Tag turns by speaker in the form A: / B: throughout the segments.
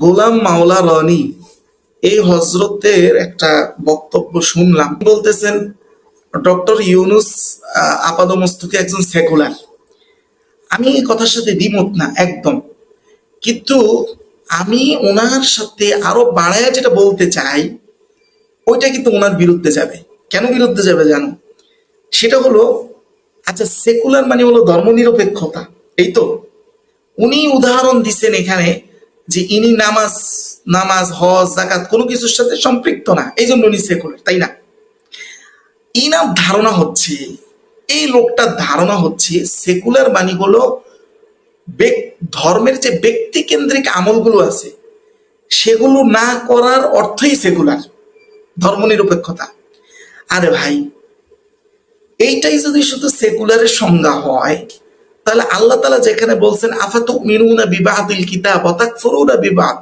A: গোলাম মাওলা রনি, এই হজরতের একটা বক্তব্য শুনলাম। বলতেছেন, ডক্টর ইউনুস আপাদমস্তকে একজন সেকুলার। আমি এই কথার সাথে দ্বিমত না, একদম। কিন্তু আমি ওনার সাথে আরও বাড়ায় যেটা বলতে চাই, ওইটা কিন্তু ওনার বিরুদ্ধে যাবে। কেন বিরুদ্ধে যাবে জানো? সেটা হলো আচ্ছা সেকুলার মানে হলো ধর্মনিরপেক্ষতা, এই তো। উনি উদাহরণ দিচ্ছেন এখানে যে ইনি নামাজ নামাজ, হজ জাকাত কোনো কিছুর সাথে সম্পৃক্ত না। এই জন্য উনি সেকুলার, তাই না? ইনার ধারণা হচ্ছে, এই লোকটার ধারণা হচ্ছে সেকুলার বাণী হলো ধর্মের যে ব্যক্তি কেন্দ্রিক আমলগুলো আছে, সেগুলো না করার অর্থই সেকুলার, ধর্মনিরপেক্ষতা। আরে ভাই, এইটাই যদি শুধু সেকুলারের সংজ্ঞা হয় তাহলে আল্লাহ তালা যেখানে বলছেন আফাতু মিনুনা বিবাদিল কিতাব অর্থাৎ ফরুনা বিবাদ?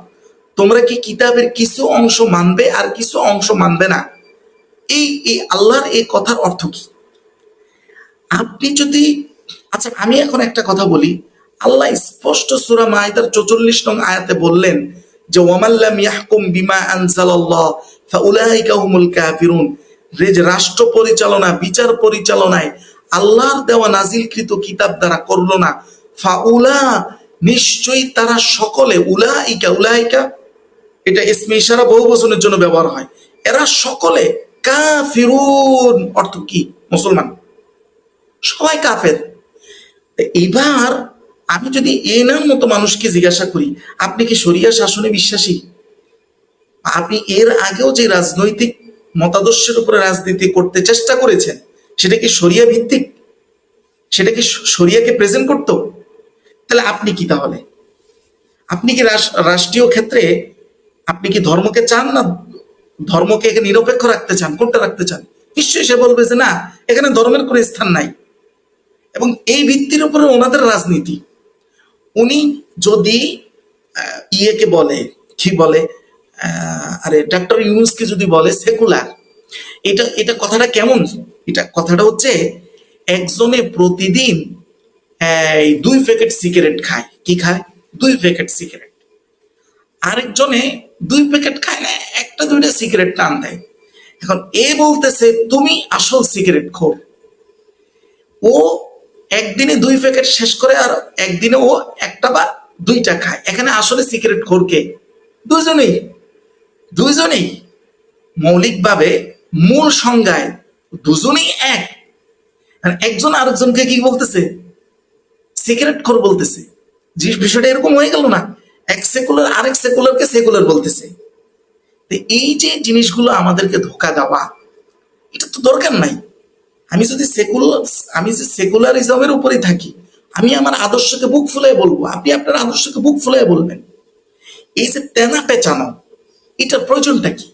A: তোমরা কি কিতাবের কিছু অংশ মানবে আর কিছু অংশ মানবে না? এই এই আল্লাহর এই কথার অর্থ কি? আপনি যদি আচ্ছা আমি এখন একটা কথা বলি। আল্লাহ স্পষ্ট সুরা মাইদার চৌচল্লিশ নং আয়াতে বললেন যে ওয়ামাল্লাম ইয়াহকুম বিমা আনজালাল্লাহ, ফাউলাইকা হুমুল কাফিরুন। রে যে রাষ্ট্র পরিচালনা, বিচার পরিচালনায় আল্লাহর দেওয়া নাজিলকৃত কিতাব দ্বারা করল না। ফাউলা, নিশ্চয়ই তারা সকলে, উলাইকা উলাইকা, এটা ইসমে ইশারা বহু বচনের জন্য ব্যবহার হয়। এরা সকলে কাফিরুন, অর্থ কি? মুসলমান। সবাই কাফের। এবার আমি যদি এনার মতো মানুষকে জিজ্ঞাসা করি, আপনি কি শরিয়া শাসনে বিশ্বাসী? আপনি এর আগেও যে রাজনৈতিক মতাদর্শের উপরে রাজনীতি করতে চেষ্টা করেছেন সেটা কি শরিয়া ভিত্তিক? সেটা কি শরিয়াকে প্রেজেন্ট করতো? তাহলে আপনি কি তাহলে? আপনি কি রাষ্ট্রীয় ক্ষেত্রে আপনি কি ধর্মকে চান না? ধর্মকে একে নিরপেক্ষ রাখতে চান, কোনটা রাখতে চান? নিশ্চয়ই সে বলবে যে না, এখানে ধর্মের কোনো স্থান নাই। এবং এই ভিত্তির উপরে ওনাদের রাজনীতি। উনি যদি ইয়েকে বলে, কি বলে আরে ডক্টর ইউনুসকে যদি বলে সেকুলার এটা এটা কথাটা কেমন? এটা কথাটা হচ্ছে, একজনে প্রতিদিন, এই দুই প্যাকেট সিগারেট খায়। কি খায়? দুই প্যাকেট সিগারেট। আরেকজনে দুই প্যাকেট খায় না, একটা দুইটা সিগারেট টান দেয়। এখন এ বলতেছে, তুমি আসল সিগারেট খোর। ও একদিনে দুই প্যাকেট শেষ করে আর একদিনে ও একটা বা দুইটা খায়। এখানে আসলে সিগারেট খোরকে দুজনেই দুইজনেই মৌলিকভাবে মূল সংজ্ঞায় দুজনেই এক। একজন আরেকজনকে কি বলতেছে? সিগারেট খোর বলতেছে। যে বিষয়টা এরকম হয়ে গেল না, এক সেকুলার আরেক সেকুলারকে সেকুলার বলতেছে। এই যে জিনিসগুলো আমাদেরকে ধোকা দেওয়া, এটা তো দরকার নাই। আমি যদি সেকুলার আমি যে সেকুলারিজমের উপরেই থাকি, আমি আমার আদর্শকে বুক ফুলাই বলব। আপনি আপনার আদর্শকে বুক ফুলাই বলবেন। এই যে তেনা পেঁচানো, এটার প্রয়োজনটা কি?